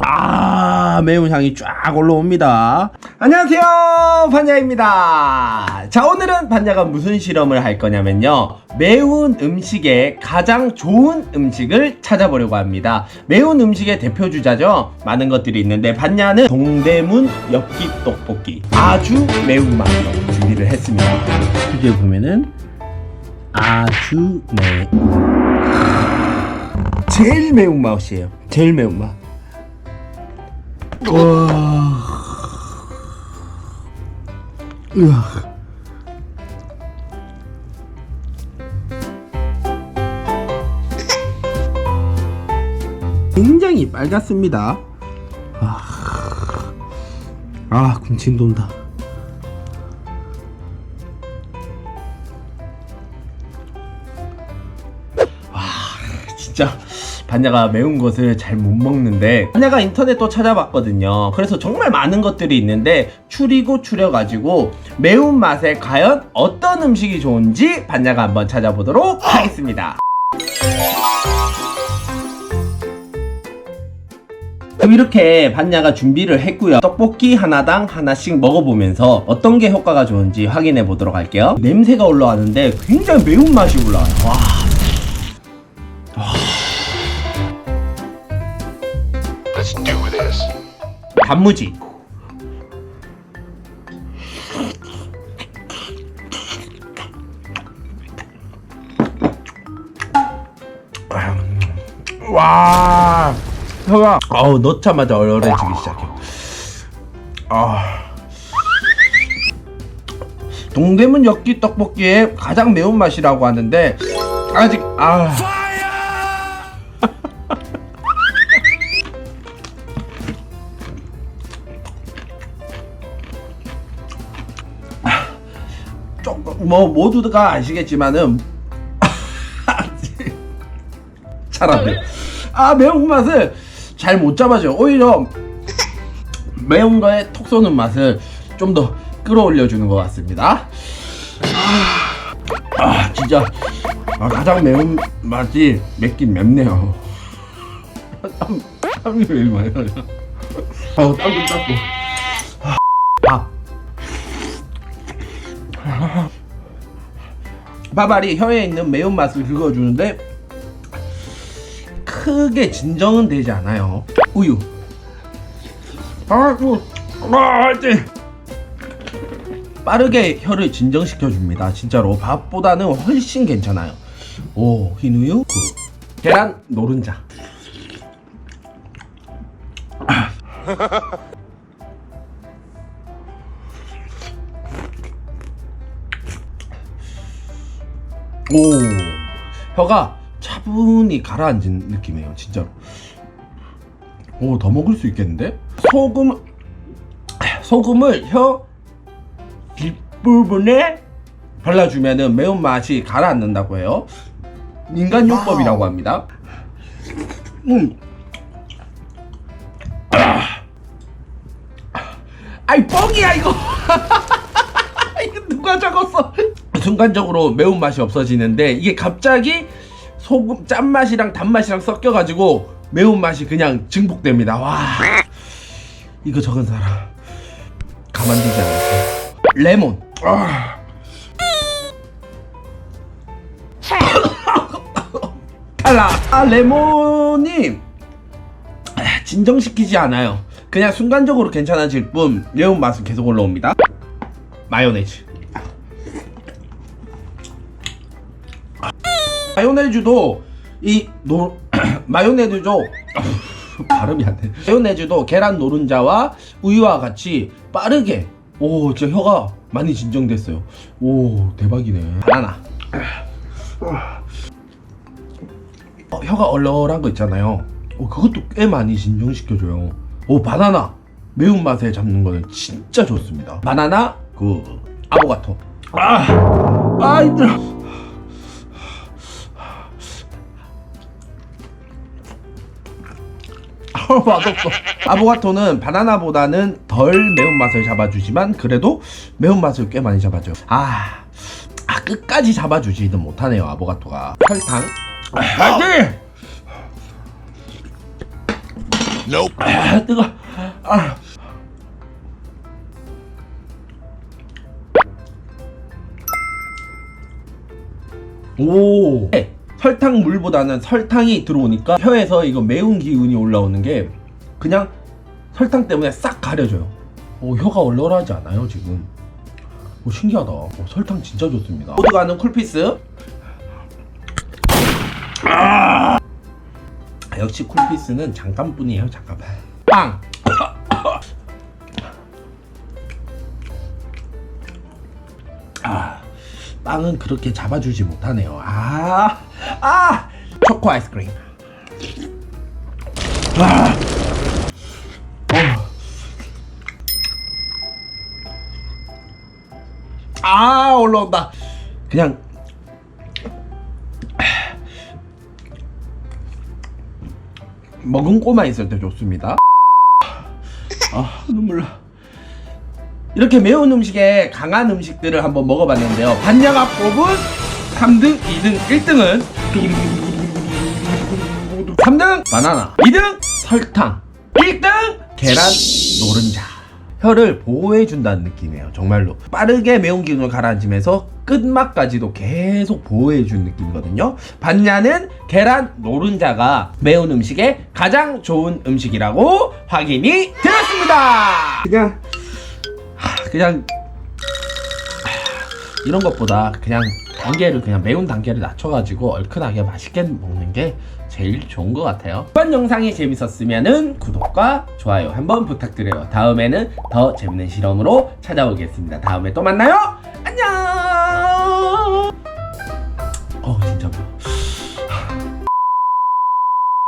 아 매운 향이 쫙 올라옵니다. 안녕하세요. 반야입니다. 자 오늘은 반야가 무슨 실험을 할 거냐면요. 매운 음식에 가장 좋은 음식을 찾아보려고 합니다. 매운 음식의 대표 주자죠. 많은 것들이 있는데 반야는 동대문 엽기 떡볶이. 아주 매운맛으로 준비를 했습니다. 여기 보면은 아주 매운 제일 매운 맛이에요 제일 매운 맛 와. 으아. 굉장히 빨갛습니다. 아, 아 군침 돈다. 반야가 매운 것을 잘 못 먹는데 반야가 인터넷도 찾아봤거든요. 그래서 정말 많은 것들이 있는데 추리고 추려가지고 매운 맛에 과연 어떤 음식이 좋은지 반야가 한번 찾아보도록 하겠습니다. 이렇게 반야가 준비를 했고요. 떡볶이 하나당 하나씩 먹어보면서 어떤 게 효과가 좋은지 확인해 보도록 할게요. 냄새가 올라왔는데 굉장히 매운 맛이 올라와요. 와. 단무지. 와, 혀가 어우 넣자마자 얼얼해지기 시작해. 아. 동대문 엽기 떡볶이의 가장 매운 맛이라고 하는데 아직 아. 뭐 모두가 아시겠지만은 잘안 돼. 아 매운 맛을 잘 못 잡아줘요. 오히려 매운 거에 톡 쏘는 맛을 좀 더 끌어올려 주는 것 같습니다. 아, 아, 진짜 아, 가장 매운 맛이 맵긴 맵네요. 땀 땀이 왜 이리 많이 나냐? 아우 땀도 땀도. 밥알이 혀에 있는 매운맛을 긁어주는데 크게 진정은 되지 않아요. 우유. 아이고 아 빠르게 혀를 진정시켜 줍니다. 진짜로 밥보다는 훨씬 괜찮아요. 오 흰우유. 그 계란 노른자 오. 혀가 차분히 가라앉은 느낌이에요 진짜로. 오 더 먹을 수 있겠는데? 소금 소금을 혀 뒷부분에 발라주면은 매운맛이 가라앉는다고 해요. 인간요법이라고 합니다. 음. 아. 아이 뻥이야 이거. 이거 누가 적었어? 순간적으로 매운맛이 없어지는데 이게 갑자기 소금 짠맛이랑 단맛이랑 섞여가지고 매운맛이 그냥 증폭됩니다. 와. 이거 적은 사람 가만두지 않을게 레몬. 아. 탈락 아 레몬이 진정시키지 않아요. 그냥 순간적으로 괜찮아질 뿐 매운맛은 계속 올라옵니다. 마요네즈 마요네즈도 이 노, 마요네즈도 발음이 안 돼. 마요네즈도 계란 노른자와 우유와 같이 빠르게 오 진짜 혀가 많이 진정됐어요. 오 대박이네. 바나나. 어, 혀가 얼얼한 거 있잖아요. 어, 그것도 꽤 많이 진정시켜줘요. 오 바나나 매운 맛에 잡는 거는 진짜 좋습니다. 바나나 그 아보가토. 아, 아 힘들어. 어, 맛없어. 아보가토는 바나나보다는 덜 매운맛을 잡아주지만 그래도 매운맛을 꽤 많이 잡아줘요. 아, 아 끝까지 잡아주지는 못하네요 아보가토가 설탕 아지 Nope. 아 뜨거 아. 오 네, 설탕 물보다는 설탕이 들어오니까 혀에서 이거 매운 기운이 올라오는 게 그냥 설탕 때문에 싹 가려져요. 오 혀가 얼얼하지 않아요 지금? 오 신기하다. 오, 설탕 진짜 좋습니다. 모두가 아는 쿨피스. 아, 역시 쿨피스는 잠깐뿐이에요 잠깐만. 빵! 아, 빵은 그렇게 잡아주지 못하네요. 아, 아, 초코 아이스크림. 아, 어. 아, 올라온다. 그냥 먹은 꼬마 있을 때 좋습니다. 아, 눈물 나. 이렇게 매운 음식에 강한 음식들을 한번 먹어봤는데요. 반야가 뽑은 3등, 2등, 1등은 3등 바나나, 2등 설탕, 1등 계란 노른자. 혀를 보호해준다는 느낌이에요. 정말로 빠르게 매운 기운을 가라앉히면서 끝맛까지도 계속 보호해준 느낌이거든요. 반야는 계란 노른자가 매운 음식에 가장 좋은 음식이라고 확인이 되었습니다. 그냥 그냥 이런 것보다 그냥 단계를 그냥 매운 단계를 낮춰가지고 얼큰하게 맛있게 먹는 게 제일 좋은 것 같아요. 이번 영상이 재밌었으면 구독과 좋아요 한번 부탁드려요. 다음에는 더 재밌는 실험으로 찾아오겠습니다. 다음에 또 만나요. 안녕.